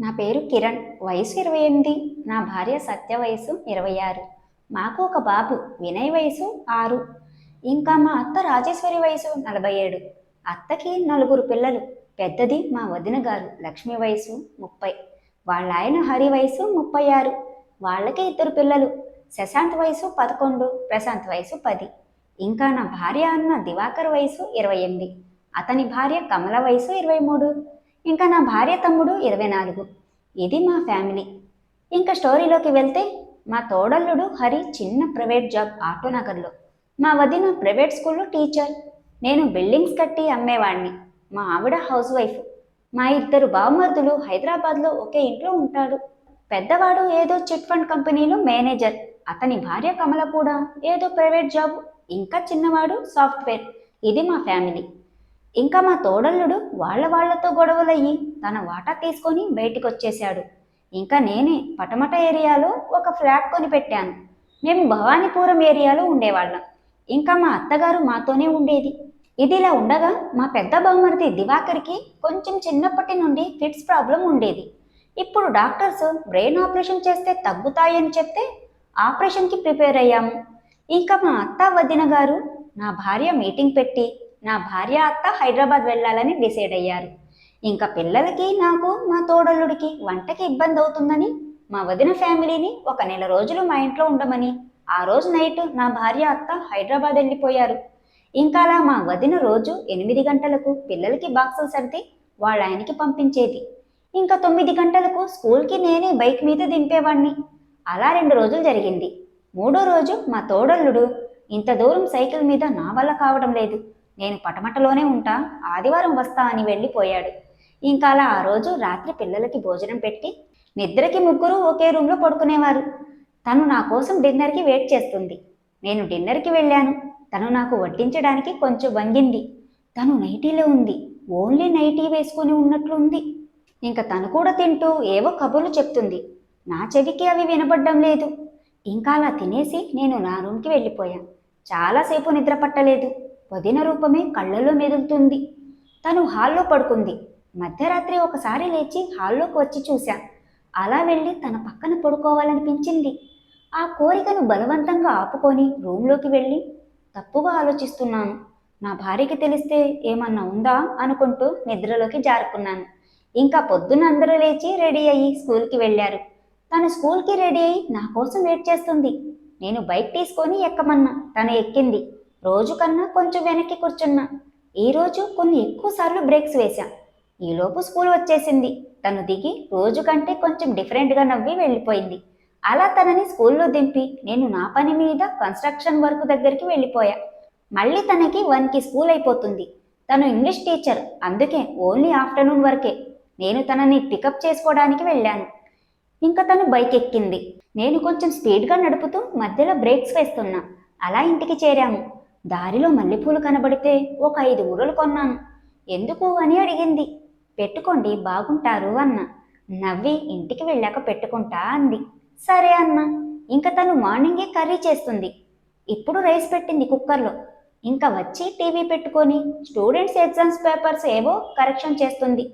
నా పేరు కిరణ్ వయసు ఇరవై ఎనిమిది. నా భార్య సత్య వయసు ఇరవై ఆరు. మాకు ఒక బాబు వినయ్ వయసు ఆరు. ఇంకా మా అత్త రాజేశ్వరి వయసు నలభై ఏడు. అత్తకి నలుగురు పిల్లలు. పెద్దది మా వదిన గారు లక్ష్మి వయసు ముప్పై. వాళ్ళ ఆయన హరి వయసు ముప్పై ఆరు. వాళ్ళకి ఇద్దరు పిల్లలు. శశాంత్ వయసు పదకొండు ప్రశాంత్ వయసు పది. ఇంకా నా భార్య అన్న దివాకర్ వయసు ఇరవై ఎనిమిది. అతని భార్య కమల వయసు ఇరవై మూడు. ఇంకా నా భార్య తమ్ముడు ఇరవై నాలుగు. ఇది మా ఫ్యామిలీ. ఇంకా స్టోరీలోకి వెళ్తే మా తోడల్లుడు హరి చిన్న ప్రైవేట్ జాబ్ ఆటోనగర్లో. మా వదిన ప్రైవేట్ స్కూల్లో టీచర్. నేను బిల్డింగ్స్ కట్టి అమ్మేవాడిని మా ఆవిడ హౌస్ వైఫ్. మా ఇద్దరు బావమర్దులు హైదరాబాద్లో ఒకే ఇంట్లో ఉంటాడు పెద్దవాడు ఏదో చిట్ ఫండ్ కంపెనీలో మేనేజర్. అతని భార్య కమల కూడా ఏదో ప్రైవేట్ జాబ్. ఇంకా చిన్నవాడు సాఫ్ట్వేర్. ఇది మా ఫ్యామిలీ. ఇంకా మా తోడల్లుడు వాళ్ళ వాళ్ళతో గొడవలయ్యి తన వాటా తీసుకొని బయటికి వచ్చేశాడు ఇంకా నేనే పటమట ఏరియాలో ఒక ఫ్లాట్ కొని పెట్టాను మేము భవానీపురం ఏరియాలో ఉండేవాళ్ళం. ఇంకా మా అత్తగారు మాతోనే ఉండేది. ఇదిలా ఉండగా మా పెద్ద బహుమతి దివాకర్కి కొంచెం చిన్నప్పటి నుండి ఫిట్స్ ప్రాబ్లం ఉండేది. ఇప్పుడు డాక్టర్స్ బ్రెయిన్ ఆపరేషన్ చేస్తే తగ్గుతాయని చెప్తే ఆపరేషన్కి ప్రిపేర్ అయ్యాము. ఇంకా మా అత్త వదిన గారు నా భార్య మీటింగ్ పెట్టి నా భార్య అత్త హైదరాబాద్ వెళ్ళాలని డిసైడ్ అయ్యారు. ఇంకా పిల్లలకి నాకు మా తోడల్లుడికి వంటకి ఇబ్బంది అవుతుందని మా వదిన ఫ్యామిలీని ఒక నెల రోజులు మా ఇంట్లో ఉండమని ఆ రోజు నైట్ నా భార్య అత్త హైదరాబాద్ వెళ్ళిపోయారు. ఇంకా అలా మా వదిన రోజు ఎనిమిది గంటలకు పిల్లలకి బాక్సులు సర్ది వాళ్ళ ఆయనకి పంపించేది. ఇంకా తొమ్మిది గంటలకు స్కూల్కి నేనే బైక్ మీద దింపేవాడిని అలా రెండు రోజులు జరిగింది. మూడో రోజు మా తోడల్లుడు ఇంత దూరం సైకిల్ మీద నా వల్ల కావడం లేదు. నేను పటమటలోనే ఉంటా ఆదివారం వస్తా అని వెళ్ళిపోయాడు. ఇంకా అలా ఆ రోజు రాత్రి పిల్లలకి భోజనం పెట్టి నిద్రకి ముగ్గురు ఒకే రూమ్లో పడుకునేవారు. తను నా కోసం డిన్నర్కి వెయిట్ చేస్తుంది. నేను డిన్నర్కి వెళ్ళాను. తను నాకు వడ్డించడానికి కొంచెం వంగింది. తను నైటీలో ఉంది. ఓన్లీ నైటీ వేసుకొని ఉన్నట్లు ఉంది ఇంకా తను కూడా తింటూ ఏవో కబుర్లు చెప్తుంది. నా చెవికి అవి వినపడ్డం లేదు. ఇంకా అలా తినేసి నేను నా రూమ్కి వెళ్ళిపోయాను. చాలాసేపు నిద్ర పట్టలేదు. వదిన రూపమే కళ్ళల్లో మెదులుతుంది. తను హాల్లో పడుకుంది. మధ్యరాత్రి ఒకసారి లేచి హాల్లోకి వచ్చి చూశా. అలా వెళ్ళి తన పక్కన పడుకోవాలనిపించింది. ఆ కోరికను బలవంతంగా ఆపుకొని రూమ్లోకి వెళ్ళి తప్పుగా ఆలోచిస్తున్నాను. నా భార్యకి తెలిస్తే ఏమన్నా ఉందా అనుకుంటూ నిద్రలోకి జారుకున్నాను. ఇంకా పొద్దున్న అందరూ లేచి రెడీ అయ్యి స్కూల్కి వెళ్ళారు. తను స్కూల్కి రెడీ అయ్యి నా కోసం వెయిట్ చేస్తుంది. నేను బైక్ తీసుకొని ఎక్కమన్నా. తను ఎక్కింది. రోజు కన్నా కొంచెం వెనక్కి కూర్చున్నా. ఈరోజు కొన్ని ఎక్కువ సార్లు బ్రేక్స్ వేశా. ఈలోపు స్కూల్ వచ్చేసింది. తను దిగి రోజు కంటే కొంచెం డిఫరెంట్గా నవ్వి వెళ్ళిపోయింది. అలా తనని స్కూల్లో దింపి నేను నా పని మీద కన్స్ట్రక్షన్ వర్క్ దగ్గరికి వెళ్ళిపోయా. మళ్ళీ తనకి వన్కి స్కూల్ అయిపోతుంది. తను ఇంగ్లీష్ టీచర్ అందుకే ఓన్లీ ఆఫ్టర్నూన్ వరకే నేను తనని పికప్ చేసుకోవడానికి వెళ్ళాను. ఇంకా తను బైక్ ఎక్కింది నేను కొంచెం స్పీడ్గా నడుపుతూ మధ్యలో బ్రేక్స్ వేస్తున్నా. అలా ఇంటికి చేరాము. దారిలో మల్లెపూలు కనబడితే ఒక ఐదు ఊరలు కొన్నాను. ఎందుకు అని అడిగింది. పెట్టుకోండి బాగుంటారు అన్న. నవ్వి ఇంటికి వెళ్ళాక పెట్టుకుంటా అంది. సరే అన్న. ఇంకా తను మార్నింగే కర్రీ చేస్తుంది. ఇప్పుడు రైస్ పెట్టింది కుక్కర్లో. ఇంకా వచ్చి టీవీ పెట్టుకొని స్టూడెంట్స్ ఎగ్జామ్స్ పేపర్స్ ఏవో కరెక్షన్ చేస్తుంది.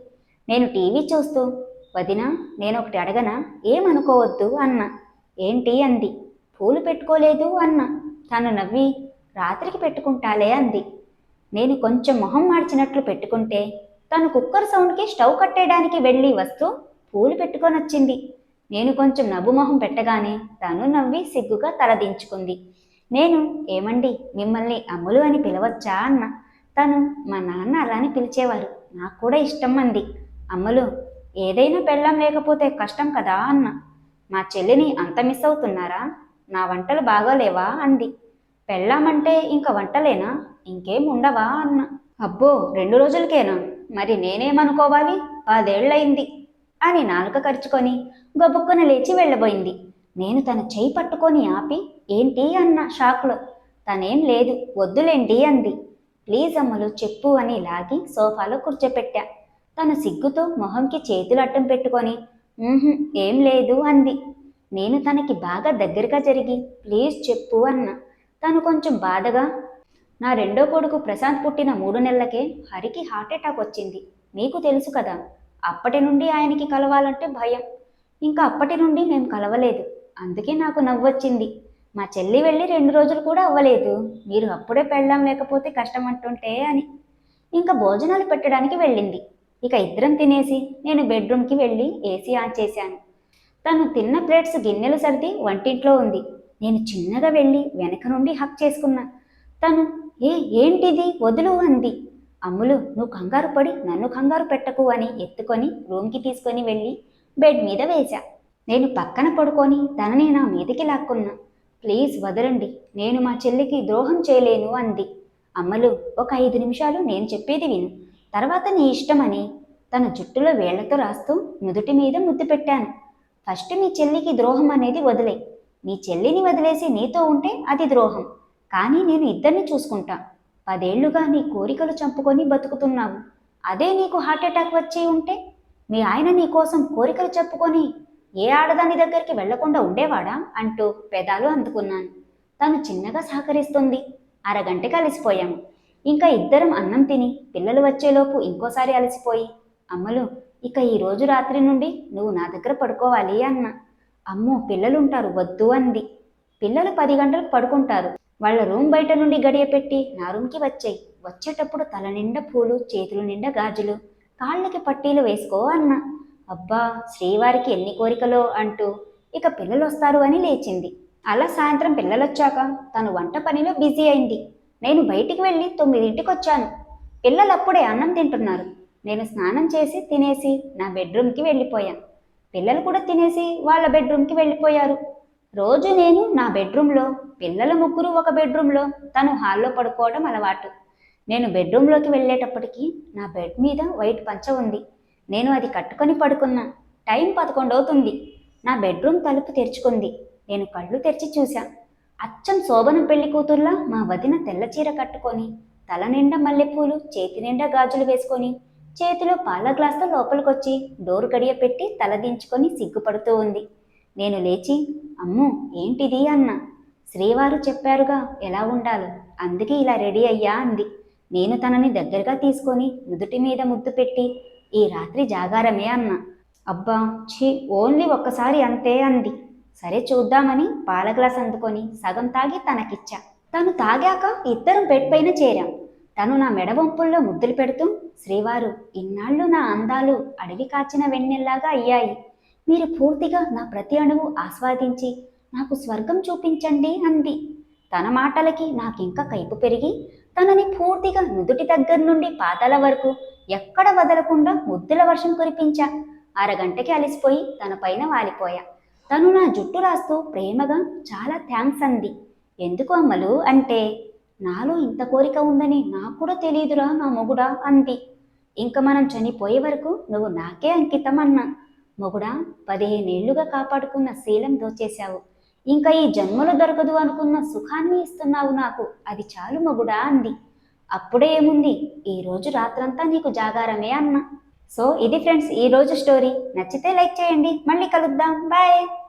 నేను టీవీ చూస్తూ వదిన నేను ఒకటి అడగనా? ఏమనుకోవద్దు అన్న. ఏంటి అంది. పూలు పెట్టుకోలేదు అన్న. తను నవ్వి రాత్రికి పెట్టుకుంటాలే అంది. నేను కొంచెం మొహం మార్చినట్లు పెట్టుకుంటే తను కుక్కర్ సౌండ్కి స్టవ్ కట్టేయడానికి వెళ్ళి వస్తూ పూలు పెట్టుకొని వచ్చింది నేను కొంచెం నవ్వు మొహం పెట్టగానే తను నవ్వి సిగ్గుగా తలదించుకుంది నేను ఏమండి మిమ్మల్ని అమ్ములు అని పిలవచ్చా? అన్న. తను మా నాన్న అలానే అని పిలిచేవారు. నాకు కూడా ఇష్టం అంది. అమ్మలు ఏదైనా పెళ్ళం లేకపోతే కష్టం కదా అన్న. మా చెల్లిని అంత మిస్ అవుతున్నారా? నా వంటలు బాగాలేవా? అంది. పెళ్ళామంటే ఇంక వంటలేనా? ఇంకేం ఉండవా? అన్న. అబ్బో రెండు రోజులకేనా? మరి నేనేమనుకోవాలి? పదేళ్ళయింది అని నాలుక కరుచుకొని గబుక్కున లేచి వెళ్ళబోయింది. నేను తన చేయి పట్టుకొని ఆపి ఏంటి అన్న షాక్లో. తనేం లేదు వద్దులేండి అంది. ప్లీజ్ అమ్మలు చెప్పు అని లాగి సోఫాలో కూర్చోపెట్టా. తను సిగ్గుతో మొహంకి చేతులు అడ్డం పెట్టుకొని ఏం లేదు అంది. నేను తనకి బాగా దగ్గరగా జరిగి ప్లీజ్ చెప్పు అన్న. తను కొంచెం బాధగా నా రెండో కొడుకు ప్రశాంత్ పుట్టిన మూడు నెలలకే హరికి హార్ట్ అటాక్ వచ్చింది. మీకు తెలుసు కదా అప్పటి నుండి ఆయనకి కలవాలంటే భయం. ఇంకా అప్పటి నుండి మేము కలవలేదు. అందుకే నాకు నవ్వొచ్చింది. మా చెల్లి వెళ్ళి రెండు రోజులు కూడా అవ్వలేదు. మీరు అప్పుడే పెళ్ళాం లేకపోతే కష్టం అంటుంటే అని. ఇంకా భోజనాలు పెట్టడానికి వెళ్ళింది. ఇక ఇద్దరం తినేసి నేను బెడ్రూమ్కి వెళ్ళి ఏసీ ఆన్ చేశాను. తను తిన్న ప్లేట్స్ గిన్నెలు సర్ది వంటింట్లో ఉంది. నేను చిన్నగా వెళ్ళి వెనక నుండి హక్ చేసుకున్నా. తను ఏ ఏంటిది? వదులు అంది. అమ్ములు నువ్వు కంగారు పడి నన్ను కంగారు పెట్టకు అని ఎత్తుకొని రూమ్కి తీసుకొని వెళ్ళి బెడ్ మీద వేశా. నేను పక్కన పడుకొని తనని నా మీదకి లాక్కున్నా. ప్లీజ్ వదలండి నేను మా చెల్లికి ద్రోహం చేయలేను అంది. అమ్మలు ఒక ఐదు నిమిషాలు నేను చెప్పేది విను. తర్వాత నీ ఇష్టమని తన జుట్టులో వేళ్ళతో రాస్తూ నుదుటి మీద ముద్దు పెట్టాను. ఫస్ట్ మీ చెల్లికి ద్రోహం అనేది వదిలే. మీ చెల్లిని వదిలేసి నీతో ఉంటే అది ద్రోహం. కానీ నేను ఇద్దరిని చూసుకుంటా. పదేళ్ళుగా నీ కోరికలు చంపుకొని బతుకుతున్నావు. అదే నీకు హార్ట్ అటాక్ వచ్చి ఉంటే మీ ఆయన నీ కోసం కోరికలు చెప్పుకొని ఏ ఆడదాని దగ్గరికి వెళ్ళకుండా ఉండేవాడా అంటూ పెదాలు అందుకున్నాను. తను చిన్నగా సహకరిస్తుంది. అరగంట కలిసిపోయాము. ఇంకా ఇద్దరం అన్నం తిని పిల్లలు వచ్చేలోపు ఇంకోసారి అలసిపోయి అమ్మలు ఇక ఈ రోజు రాత్రి నుండి నువ్వు నా దగ్గర పడుకోవాలి అన్న. అమ్మో పిల్లలుంటారు వద్దు అంది. పిల్లలు పది గంటలకు పడుకుంటారు. వాళ్ళ రూమ్ బయట నుండి గడియ పెట్టి నా రూమ్కి వచ్చాయి. వచ్చేటప్పుడు తల నిండా పూలు చేతుల నిండా గాజులు. కాళ్ళకి పట్టీలు వేసుకో అన్న. అబ్బా శ్రీవారికి ఎన్ని కోరికలో అంటూ ఇక పిల్లలు వస్తారు అని లేచింది. అలా సాయంత్రం పిల్లలొచ్చాక తను వంట పనిలో బిజీ అయింది. నేను బయటికి వెళ్ళి తొమ్మిదింటికి వచ్చాను పిల్లలు అప్పుడే అన్నం తింటున్నారు. నేను స్నానం చేసి తినేసి నా బెడ్రూమ్కి వెళ్ళిపోయాను పిల్లలు కూడా తినేసి వాళ్ళ బెడ్రూమ్కి వెళ్ళిపోయారు. రోజు నేను నా బెడ్రూమ్లో పిల్లల ముగ్గురు ఒక బెడ్రూమ్లో తను హాల్లో పడుకోవడం అలవాటు. నేను బెడ్రూమ్లోకి వెళ్ళేటప్పటికి నా బెడ్ మీద వైట్ పంచ ఉంది. నేను అది కట్టుకొని పడుకున్నా. టైం పదకొండవుతుంది. నా బెడ్రూమ్ తలుపు తెరుచుకుంది. నేను కళ్ళు తెరిచి చూశాను అచ్చం శోభన పెళ్ళి కూతుర్లా మా వదిన తెల్ల చీర కట్టుకొని తల నిండా మల్లెపూలు చేతి నిండా గాజులు వేసుకొని చేతిలో పాల గ్లాస్తో లోపలికొచ్చి డోర్ గడియ పెట్టి తల దించుకొని సిగ్గుపడుతూ ఉంది. నేను లేచి అమ్ము ఏంటిది? అన్న. శ్రీవారు చెప్పారుగా ఎలా ఉండాలో. అందుకే ఇలా రెడీ అయ్యా అంది. నేను తనని దగ్గరగా తీసుకొని నుదుటి మీద ముద్దు పెట్టి ఈ రాత్రి జాగారమే అన్న. అబ్బా ఛీ ఓన్లీ ఒక్కసారి అంతే అంది. సరే చూద్దామని పాల గ్లాస్ అందుకొని సగం తాగి తనకిచ్చా. తను తాగాక ఇద్దరం బెడ్ పైన చేరాం. తను నా మెడవంపుల్లో ముద్దులు పెడుతూ శ్రీవారు ఇన్నాళ్ళు నా అందాలు అడవి కాచిన వెన్నెల్లాగా అయ్యాయి. మీరు పూర్తిగా నా ప్రతి అణువు ఆస్వాదించి నాకు స్వర్గం చూపించండి అంది. తన మాటలకి నాకింకా కైపు పెరిగి తనని పూర్తిగా నుదుటి దగ్గర నుండి పాదాల వరకు ఎక్కడ వదలకుండా ముద్దుల వర్షం కురిపించా. అరగంటకి అలసిపోయి తన పైన వాలిపోయా. తను నా జుట్టు రాస్తూ ప్రేమగా చాలా థ్యాంక్స్ అంది. ఎందుకు అమ్మలు? అంటే నాలో ఇంత కోరిక ఉందని నాకు కూడా తెలియదురా నా మొగుడా అంది. ఇంక మనం చనిపోయే వరకు నువ్వు నాకే అంకితం అన్నా మొగుడా పదిహేనేళ్ళుగా కాపాడుకున్న శీలం దోచేశావు. ఇంకా ఈ జన్మలో దొరకదు అనుకున్న సుఖాన్ని ఇస్తున్నావు నాకు. అది చాలు మొగుడా అంది. అప్పుడే ఏముంది? ఈ రోజు రాత్రంతా నీకు జాగారమే అన్న. సో ఇది ఫ్రెండ్స్ ఈ రోజు స్టోరీ. నచ్చితే లైక్ చేయండి. మళ్ళీ కలుద్దాం. బాయ్!